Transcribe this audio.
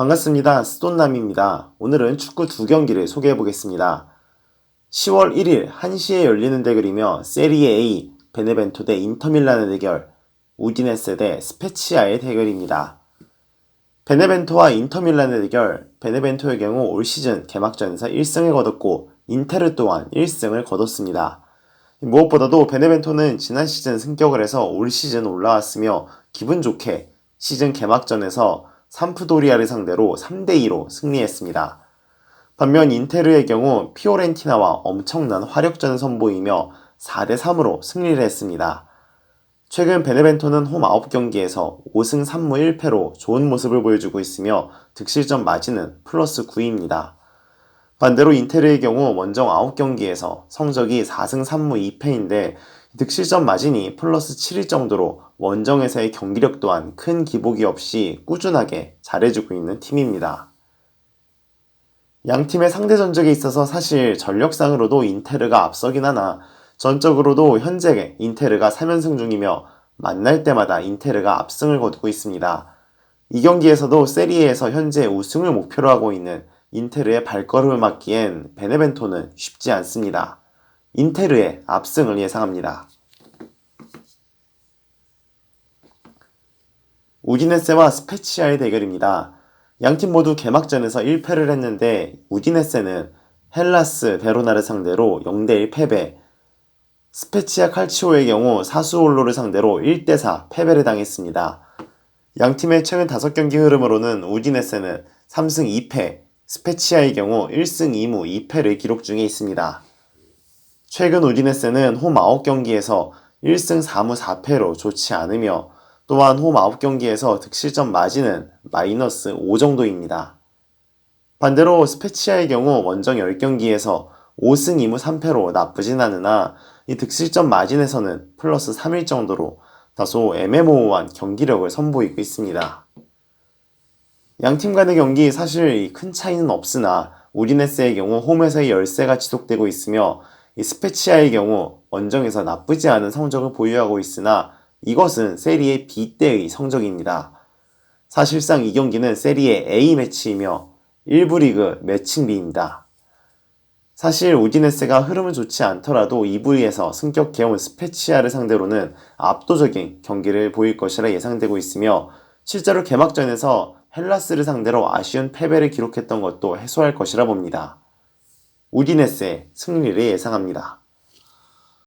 반갑습니다. 스톤남입니다. 오늘은 축구 두 경기를 소개해 보겠습니다. 10월 1일 1시에 열리는 대결이며 세리에 A 베네벤토 대 인터밀란의 대결, 우디네세 대 스페치아의 대결입니다. 베네벤토와 인터밀란의 대결, 베네벤토의 경우 올 시즌 개막전에서 1승을 거뒀고 인테르 또한 1승을 거뒀습니다. 무엇보다도 베네벤토는 지난 시즌 승격을 해서 올 시즌 올라왔으며 기분 좋게 시즌 개막전에서 삼프도리아를 상대로 3대2로 승리했습니다. 반면 인테르의 경우 피오렌티나와 엄청난 화력전을 선보이며 4대3으로 승리를 했습니다. 최근 베네벤토는 홈 9경기에서 5승 3무 1패로 좋은 모습을 보여주고 있으며 득실점 마진은 플러스 9입니다. 반대로 인테르의 경우 원정 9경기에서 성적이 4승 3무 2패인데 득실점 마진이 플러스 7일 정도로 원정에서의 경기력 또한 큰 기복이 없이 꾸준하게 잘해주고 있는 팀입니다. 양 팀의 상대 전적에 있어서 사실 전력상으로도 인테르가 앞서긴 하나 전적으로도 현재 인테르가 3연승 중이며 만날 때마다 인테르가 압승을 거두고 있습니다. 이 경기에서도 세리에에서 현재 우승을 목표로 하고 있는 인테르의 발걸음을 막기엔 베네벤토는 쉽지 않습니다. 인테르의 압승을 예상합니다. 우디네세와 스페치아의 대결입니다. 양팀 모두 개막전에서 1패를 했는데 우디네세는 헬라스 베로나를 상대로 0대1 패배, 스페치아 칼치오의 경우 사수올로를 상대로 1대4 패배를 당했습니다. 양팀의 최근 5경기 흐름으로는 우디네세는 3승 2패, 스페치아의 경우 1승 2무 2패를 기록 중에 있습니다. 최근 우디네세는 홈 9경기에서 1승 4무 4패로 좋지 않으며 또한 홈 9경기에서 득실점 마진은 마이너스 5 정도입니다. 반대로 스페치아의 경우 원정 10경기에서 5승 2무 3패로 나쁘진 않으나 이 득실점 마진에서는 플러스 3일 정도로 다소 애매모호한 경기력을 선보이고 있습니다. 양팀 간의 경기 사실 큰 차이는 없으나 우리네스의 경우 홈에서의 열세가 지속되고 있으며 이 스페치아의 경우 원정에서 나쁘지 않은 성적을 보유하고 있으나 이것은 세리에 B 때의 성적입니다. 사실상 이 경기는 세리에 A 매치이며 1부 리그 매칭 B입니다. 사실 우디네스가 흐름은 좋지 않더라도 2부에서 승격해온 스페치아를 상대로는 압도적인 경기를 보일 것이라 예상되고 있으며 실제로 개막전에서 헬라스를 상대로 아쉬운 패배를 기록했던 것도 해소할 것이라 봅니다. 우디네스의 승리를 예상합니다.